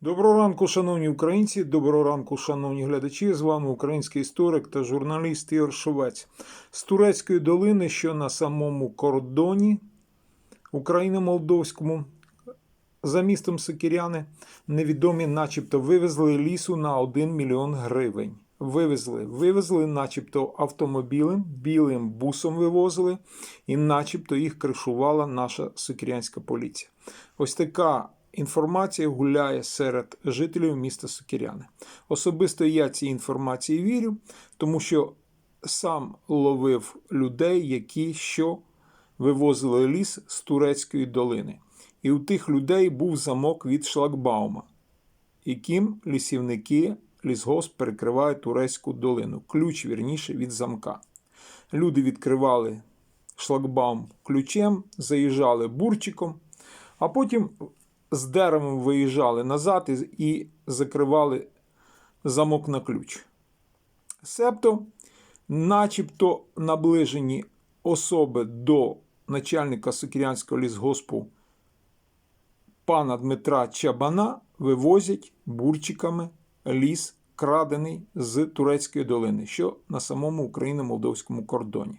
Доброго ранку, шановні українці, доброго ранку, шановні глядачі. З вами український історик та журналіст Ігор Шовець з Турецької долини, що на самому кордоні Україно-Молдовському. За містом Сокиряни невідомі, начебто, вивезли лісу на 1 мільйон гривень. Вивезли, вивезли, начебто, автомобілем, білим бусом вивозили, і начебто їх кришувала наша сокирянська поліція. Ось така інформація гуляє серед жителів міста Сокиряни. Особисто я цій інформації вірю, тому що сам ловив людей, які що вивозили ліс з турецької долини. І у тих людей був замок від шлагбаума, яким лісівники лісгосп перекриває турецьку долину. Ключ вірніше від замка. Люди відкривали шлагбаум ключем, заїжджали бурчиком, а потім з деревом виїжджали назад і- закривали замок на ключ. Себто, начебто наближені особи до начальника Сокирянського лісгоспу пана Дмитра Чабана вивозять бурчиками ліс, крадений з Турецької долини, що на самому Україно-Молдовському кордоні.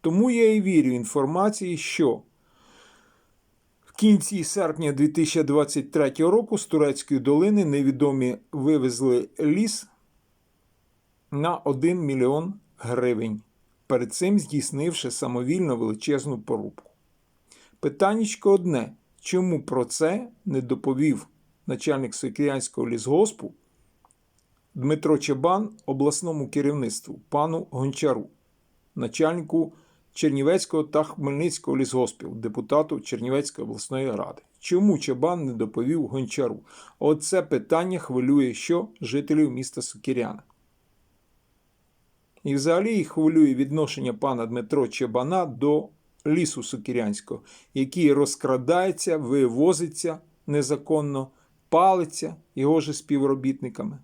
Тому я і вірю інформації, що кінці серпня 2023 року з Турецької долини невідомі вивезли ліс на 1 мільйон гривень, перед цим здійснивши самовільно величезну порубку. Питаннячко одне: чому про це не доповів начальник Сокирянського лісгоспу Дмитро Чабан обласному керівництву пану Гончару, начальнику Чернівецького та Хмельницького лісгоспів, депутату Чернівецької обласної ради. Чому Чабан не доповів Гончару? Оце питання хвилює що жителів міста Сокиряна. І взагалі їх хвилює відношення пана Дмитро Чабана до лісу Сокирянського, який розкрадається, вивозиться незаконно, палиться його же співробітниками.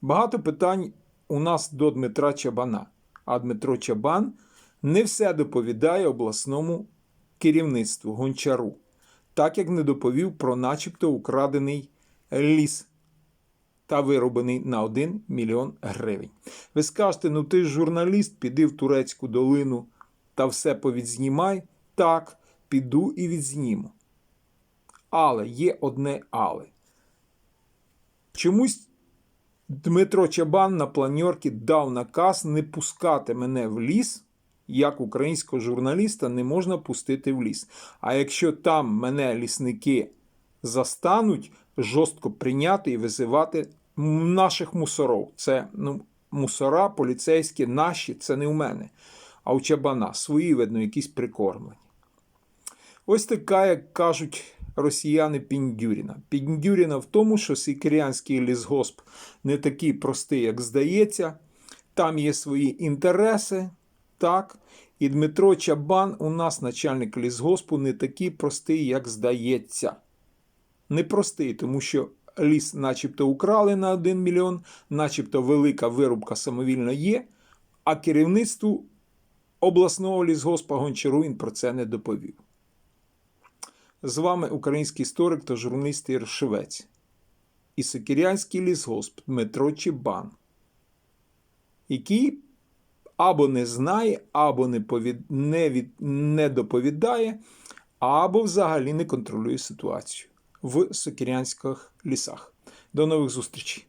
Багато питань у нас до Дмитра Чабана, а Дмитро Чабан не все доповідає обласному керівництву Гончару, так як не доповів про начебто украдений ліс та вироблений на 1 мільйон гривень. Ви скажете, ну ти ж журналіст, піди в турецьку долину та все повідзнімай. Так, піду і відзніму. Але є одне але. Чомусь Дмитро Чабан на планьорці дав наказ не пускати мене в ліс, як українського журналіста не можна пустити в ліс. А якщо там мене лісники застануть, жорстко прийняти і визивати наших мусоров. Це ну, мусора, поліцейські, наші, це не у мене. А у Чабана свої, видно, якісь прикормлені. Ось така, як кажуть росіяни, Піндюріна. Піндюріна в тому, що сікерянський лісгосп не такий простий, як здається. Там є свої інтереси, так. І Дмитро Чабан, у нас начальник лісгоспу, не такий простий, як здається. Непростий, тому що ліс, начебто, украли на 1 мільйон, начебто велика вирубка самовільно є, а керівництву обласного лісгоспа Гончару він про це не доповів. З вами український історик та журналіст Ігор Шевець і Сокирянський лісгосп Дмитро Чебан, який або не знає, або не, повід... не, від... не доповідає, або взагалі не контролює ситуацію в Сокирянських лісах. До нових зустрічей!